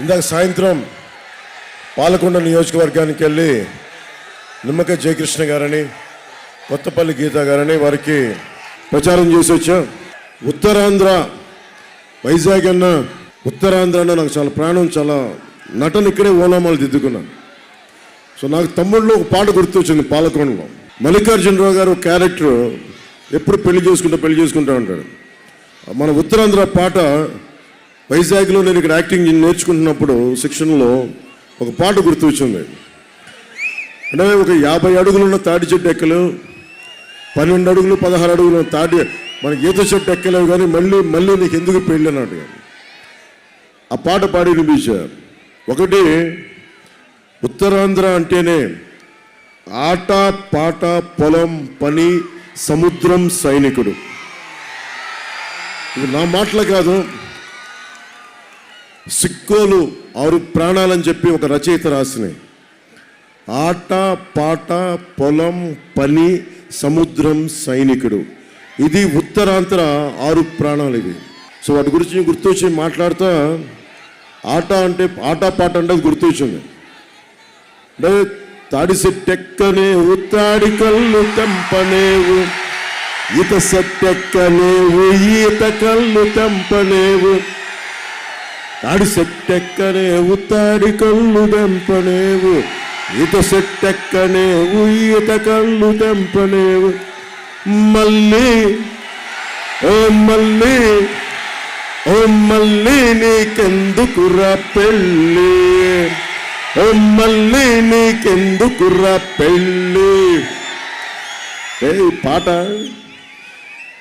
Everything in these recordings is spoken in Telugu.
ఇందాక సాయంత్రం పాలకొండ నియోజకవర్గానికి వెళ్ళి నిమ్మక జయకృష్ణ గారని కొత్తపల్లి గీత గారని వారికి ప్రచారం చేసి వచ్చాం. ఉత్తరాంధ్ర వైజాగ్ అన్న ఉత్తరాంధ్ర అన్న నాకు చాలా ప్రాణం చాలా నటన ఇక్కడే ఓనామాలు దిద్దుకున్నాను సో నాకు తమ్ముళ్ళు ఒక పాట గుర్తొచ్చింది పాలకొండలో. మల్లికార్జునరావు గారు క్యారెక్టర్ ఎప్పుడు పెళ్ళి చేసుకుంటా పెళ్ళి చేసుకుంటా ఉంటాడు మన ఉత్తరాంధ్ర పాట వైజాగ్లో నేను ఇక్కడ యాక్టింగ్ నేర్చుకుంటున్నప్పుడు శిక్షణలో ఒక పాట గుర్తు వచ్చింది అంటే ఒక యాభై అడుగులున్న తాటి చెట్టు ఎక్కలు పన్నెండు అడుగులు పదహారు అడుగులు తాటి మన ఈత చెట్టు ఎక్కలేవు కానీ మళ్ళీ మళ్ళీ నీకు ఎందుకు పెళ్ళి అన్నాడు ఆ పాట పాడి వినిపించారు. ఒకటి ఉత్తరాంధ్ర అంటేనే ఆట పాట పొలం పని సముద్రం సైనికుడు. ఇది నా మాటలు కాదు. సిక్కోలు ఆరు ప్రాణాలని చెప్పి ఒక రచయిత రాసినాయి. ఆట పాట పొలం పని సముద్రం సైనికుడు. ఇది ఉత్తరాంతర ఆరు ప్రాణాలు ఇది సో వాటి గురించి గుర్తొచ్చి మాట్లాడుతా. ఆట అంటే ఆట పాట అంటే అది గుర్తొచ్చింది. అంటే తాడిసి సెట్టెక్కనేవు తాడి కళ్ళు తెంపనేవు. ఈత సెట్టెక్కనేవు ఈత కళ్ళు తెంపనేవు. తాడి సెట్టెక్కనేవు తాడి కళ్ళు తెంపనేవు. ఈత సెట్టెక్కనేవు ఈత కళ్ళు తెంపనేవు. మళ్ళీ ఓ మళ్ళీ ఓ మళ్ళీ నీకెందుకురా పెళ్ళి? ఓ మళ్ళీ నీకెందుకురా పెళ్ళి? ఏ పాట.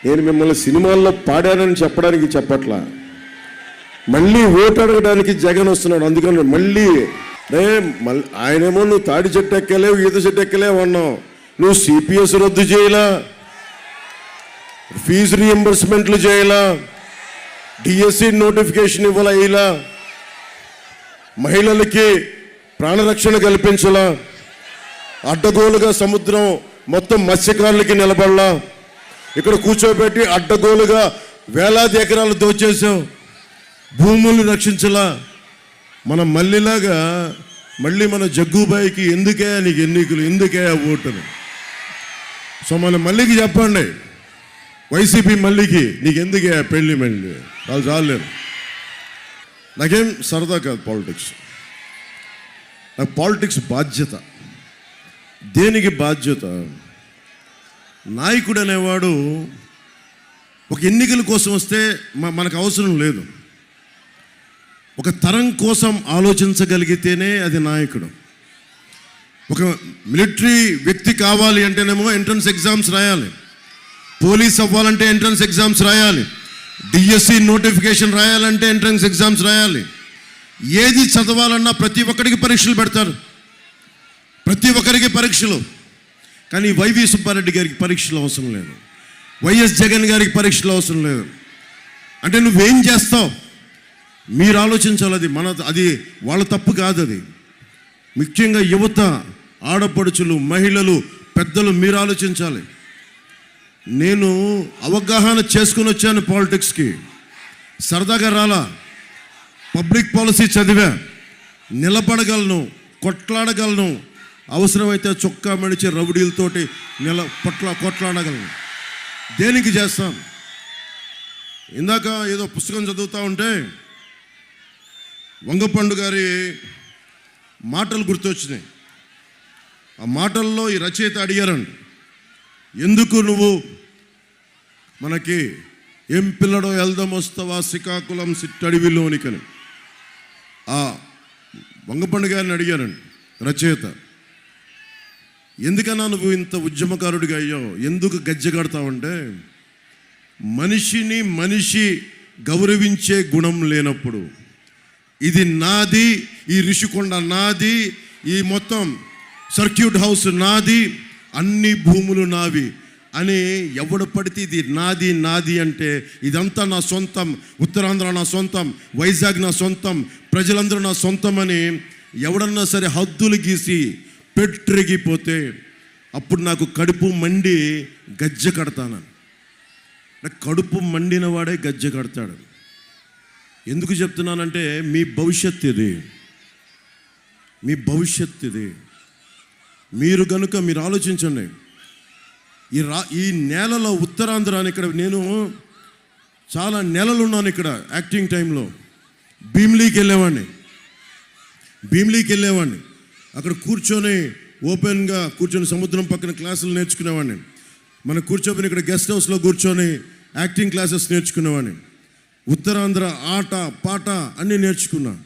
నేను మిమ్మల్ని సినిమాల్లో పాడానని చెప్పడానికి చెప్పట్లా? మళ్ళీ ఓటు అడగడానికి జగన్ వస్తున్నాడు. అందుకని మళ్ళీ రే మళ్ళీ ఆయనేమో నువ్వు తాడి చెట్టు ఎక్కలేవు ఈత చెట్టు ఎక్కలేవు అన్నావు. నువ్వు సిపిఎస్ రద్దు చేయలా? ఫీజు రీఎంబర్స్మెంట్లు చేయలా? డిఎస్సి నోటిఫికేషన్ ఇవ్వాల ఇలా? మహిళలకి ప్రాణరక్షణ కల్పించలా? అడ్డగోలుగా సముద్రం మొత్తం మత్స్యకారులకి నిలబడలా? ఇక్కడ కూర్చోబెట్టి అడ్డగోలుగా వేలాది ఎకరాలు దోచేసావు భూములు రక్షించలా. మనం మళ్ళీలాగా మళ్ళీ మన జగ్గుబాయికి ఎందుకే నీకు ఎన్నికలు ఎందుకే ఆ సో మన మళ్ళీకి చెప్పండి. వైసీపీ మళ్ళీకి నీకు ఎందుకే ఆ పెళ్ళి మళ్ళీ? వాళ్ళు చాలేరు నాకేం సరదా కాదు పాలిటిక్స్. నాకు పాలిటిక్స్ బాధ్యత. దేనికి బాధ్యత? నాయకుడు అనేవాడు ఒక ఎన్నికల కోసం వస్తే మనకు అవసరం లేదు. ఒక తరం కోసం ఆలోచించగలిగితేనే అది నాయకుడు. ఒక మిలిటరీ వ్యక్తి కావాలి అంటేనేమో ఎంట్రన్స్ ఎగ్జామ్స్ రాయాలి. పోలీస్ అవ్వాలంటే ఎంట్రన్స్ ఎగ్జామ్స్ రాయాలి. డిఎస్సి నోటిఫికేషన్ రాయాలంటే ఎంట్రన్స్ ఎగ్జామ్స్ రాయాలి. ఏది చదవాలన్నా ప్రతి ఒక్కరికి పరీక్షలు పెడతారు. ప్రతి ఒక్కరికి పరీక్షలు. కానీ వైవి సుబ్బారెడ్డి గారికి పరీక్షలు అవసరం లేదు. వైఎస్ జగన్ గారికి పరీక్షలు అవసరం లేదు. అంటే నువ్వేం చేస్తావు? మీరు ఆలోచించాలి అది మన అది వాళ్ళ తప్పు కాదు అది. ముఖ్యంగా యువత ఆడపడుచులు మహిళలు పెద్దలు మీరు ఆలోచించాలి. నేను అవగాహన చేసుకుని వచ్చాను పాలిటిక్స్కి సరదాగా రాలా. పబ్లిక్ పాలసీ చదివా. నిలబడగలను కొట్లాడగలను. అవసరమైతే చొక్కా మడిచే రౌడీలతోటి నిల పొట్ల కొట్లాడగలను. దేనికి చేస్తాం? ఇందాక ఏదో పుస్తకం చదువుతూ ఉంటే వంగపండు గారి మాటలు గుర్తొచ్చినాయి. ఆ మాటల్లో ఈ రచయిత అడిగారండి ఎందుకు నువ్వు మనకి ఏం పిల్లడో ఎల్దమొస్తవా శ్రీకాకుళం సిట్టడివిలోనికని? ఆ వంగపండు గారిని అడిగారండి రచయిత ఎందుకన్నా నువ్వు ఇంత ఉద్యమకారుడిగా అయ్యావు? ఎందుకు గజ్జె కడతావంటే మనిషిని మనిషి గౌరవించే గుణం లేనప్పుడు ఇది నాది ఈ ఋషికొండ నాది ఈ మొత్తం సర్క్యూట్ హౌస్ నాది అన్ని భూములు నావి. అని ఎవడు పడితే ఇది నాది నాది అంటే ఇదంతా నా సొంతం ఉత్తరాంధ్ర నా సొంతం వైజాగ్ నా సొంతం ప్రజలందరూ నా సొంతం అని ఎవడన్నా సరే హద్దులు గీసి పెట్రెగిపోతే అప్పుడు నాకు కడుపు మండి గజ్జె కడతానని. కడుపు మండిన వాడే గజ్జె కడతాడు ఎందుకు చెప్తున్నానంటే మీ భవిష్యత్ ఇది మీ భవిష్యత్ ఇది మీరు కనుక మీరు ఆలోచించండి. ఈ రా ఈ నేలలో ఉత్తరాంధ్ర అని ఇక్కడ నేను చాలా నెలలు ఉన్నాను ఇక్కడ యాక్టింగ్ టైంలో. భీమ్లీకి వెళ్ళేవాడిని. భీమ్లీకి వెళ్ళేవాడిని. అక్కడ కూర్చొని ఓపెన్గా కూర్చొని సముద్రం పక్కన క్లాసులు నేర్చుకునేవాడిని. మన కూర్చోపోయిన ఇక్కడ గెస్ట్ హౌస్లో కూర్చొని యాక్టింగ్ క్లాసెస్ నేర్చుకునేవాడిని. ఉత్తరాంధ్ర ఆట పాట అన్నీ నేర్చుకున్నా.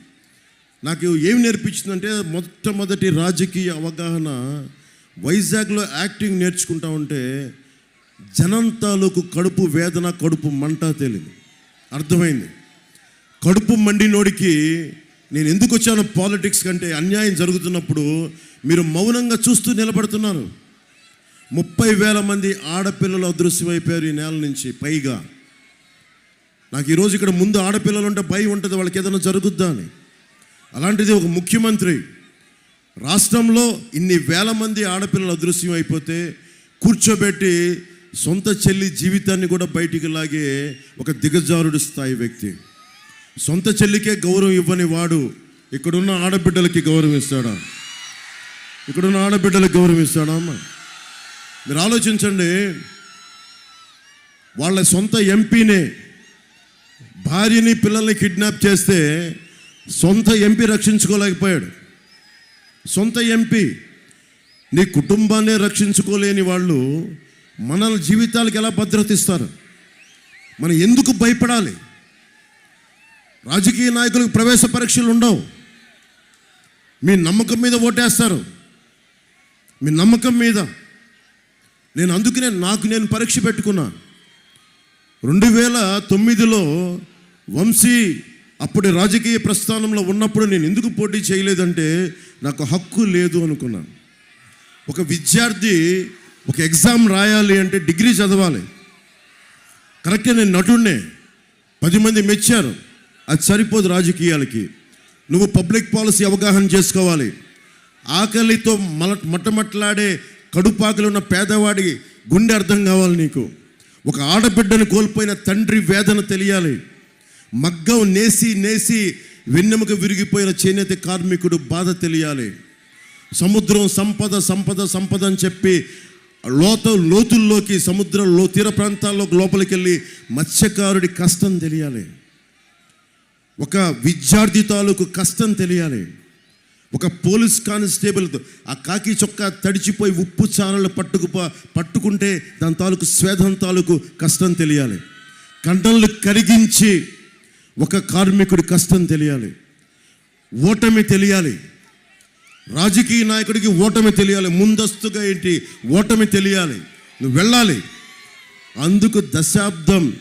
నాకు ఏం నేర్పించిందంటే మొట్టమొదటి రాజకీయ అవగాహన వైజాగ్లో యాక్టింగ్ నేర్చుకుంటా ఉంటే జనం తాలూకు కడుపు వేదన కడుపు మంట తెలియదు అర్థమైంది. కడుపు మండినోడికి నేను ఎందుకు వచ్చాను పాలిటిక్స్ కంటే అన్యాయం జరుగుతున్నప్పుడు మీరు మౌనంగా చూస్తూ నిలబడుతున్నారు. ముప్పై వేల మంది ఆడపిల్లలు అదృశ్యమైపోయారు ఈ నేల నుంచి పైగా. నాకు ఈరోజు ఇక్కడ ముందు ఆడపిల్లలు ఉంటే భయం ఉంటుంది వాళ్ళకి ఏదైనా జరుగుద్దా అని. అలాంటిది ఒక ముఖ్యమంత్రి రాష్ట్రంలో ఇన్ని వేల మంది ఆడపిల్లలు అదృశ్యం అయిపోతే కూర్చోబెట్టి సొంత చెల్లి జీవితాన్ని కూడా బయటికి లాగే ఒక దిగజారుడు స్థాయి వ్యక్తి. సొంత చెల్లికే గౌరవం ఇవ్వని వాడు ఇక్కడున్న ఆడబిడ్డలకి గౌరవం ఇస్తాడా? ఇక్కడున్న ఆడబిడ్డలకు గౌరవం ఇస్తాడా అమ్మ? మీరు ఆలోచించండి వాళ్ళ సొంత ఎంపీనే భార్యని పిల్లల్ని కిడ్నాప్ చేస్తే సొంత ఎంపీ రక్షించుకోలేకపోయాడు. సొంత ఎంపీ. నీ కుటుంబాన్ని రక్షించుకోలేని వాళ్ళు మన జీవితాలకు ఎలా భద్రత ఇస్తారు? మనం ఎందుకు భయపడాలి? రాజకీయ నాయకులకు ప్రవేశ పరీక్షలు ఉండవు. మీ నమ్మకం మీద ఓటేస్తారు. మీ నమ్మకం మీద. నేను అందుకనే నాకు నేను పరీక్ష పెట్టుకున్నా. రెండు వేల తొమ్మిదిలో వంశీ అప్పుడు రాజకీయ ప్రస్థానంలో ఉన్నప్పుడు నేను ఎందుకు పోటీ చేయలేదంటే నాకు హక్కు లేదు అనుకున్నాను. ఒక విద్యార్థి ఒక ఎగ్జామ్ రాయాలి అంటే డిగ్రీ చదవాలి. కరెక్టే నేను నటుడినే పది మంది మెచ్చారు. అది సరిపోదు రాజకీయాలకి. నువ్వు పబ్లిక్ పాలసీ అవగాహన చేసుకోవాలి. ఆకలితో మల మొట్టమట్లాడే కడుపాకలు ఉన్న పేదవాడి గుండె అర్థం కావాలి నీకు. ఒక ఆడబిడ్డను కోల్పోయిన తండ్రి వేదన తెలియాలి. మగ్గం నేసి నేసి వెన్నెముక విరిగిపోయిన చేనేత కార్మికుడు బాధ తెలియాలి. సముద్రం సంపద సంపద సంపద అని చెప్పి లోత లోతుల్లోకి సముద్రంలో తీర ప్రాంతాల్లోకి లోపలికి వెళ్ళి మత్స్యకారుడి కష్టం తెలియాలి. ఒక విద్యార్థి తాలూకు కష్టం తెలియాలి. ఒక పోలీస్ కానిస్టేబుల్ ఆ కాకి చొక్కా తడిచిపోయి ఉప్పు చారలు పట్టుకు పట్టుకుంటే దాని తాలూకు స్వేదం తాలూకు కష్టం తెలియాలి. కంటలు కరిగించి ఒక కార్మికుడి కష్టం తెలియాలి. ఓటమి తెలియాలి. రాజకీయ నాయకుడికి ఓటమి తెలియాలి. ముందస్తుగా ఏంటి? ఓటమి తెలియాలి. నువ్వు వెళ్ళాలి. అందుకు దశాబ్దం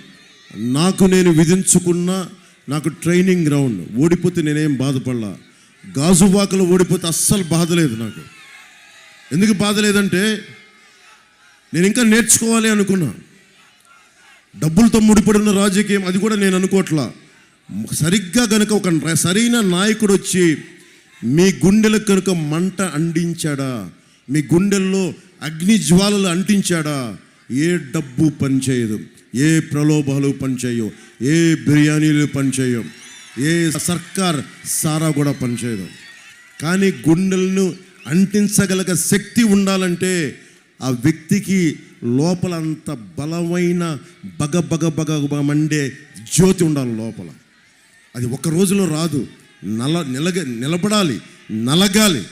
నాకు నేను విధించుకున్న నాకు ట్రైనింగ్ గ్రౌండ్. ఓడిపోతే నేనేం బాధపడలా. గాజువాకలో ఓడిపోతే అస్సలు బాధ లేదు నాకు. ఎందుకు బాధ లేదంటే నేను ఇంకా నేర్చుకోవాలి అనుకున్నా. డబ్బులతో ముడిపడిన రాజకీయం అది కూడా నేను అనుకోవట్లా. సరిగ్గా కనుక ఒక సరైన నాయకుడు వచ్చి మీ గుండెలకు కనుక మంట అంటించాడా? మీ గుండెల్లో అగ్ని జ్వాలలు అంటించాడా? ఏ డబ్బు పనిచేయదు ఏ ప్రలోభాలు పనిచేయవు ఏ బిర్యానీలు పనిచేయవు ఏ సర్కార్ సారా కూడా పనిచేయదు. కానీ గుండెలను అంటించగలగ శక్తి ఉండాలంటే ఆ వ్యక్తికి లోపల అంత బలమైన బగ బగ బగ మండే జ్యోతి ఉండాలి లోపల. అది ఒక రోజులో రాదు. నల నిలగ నిలబడాలి నలగాలి.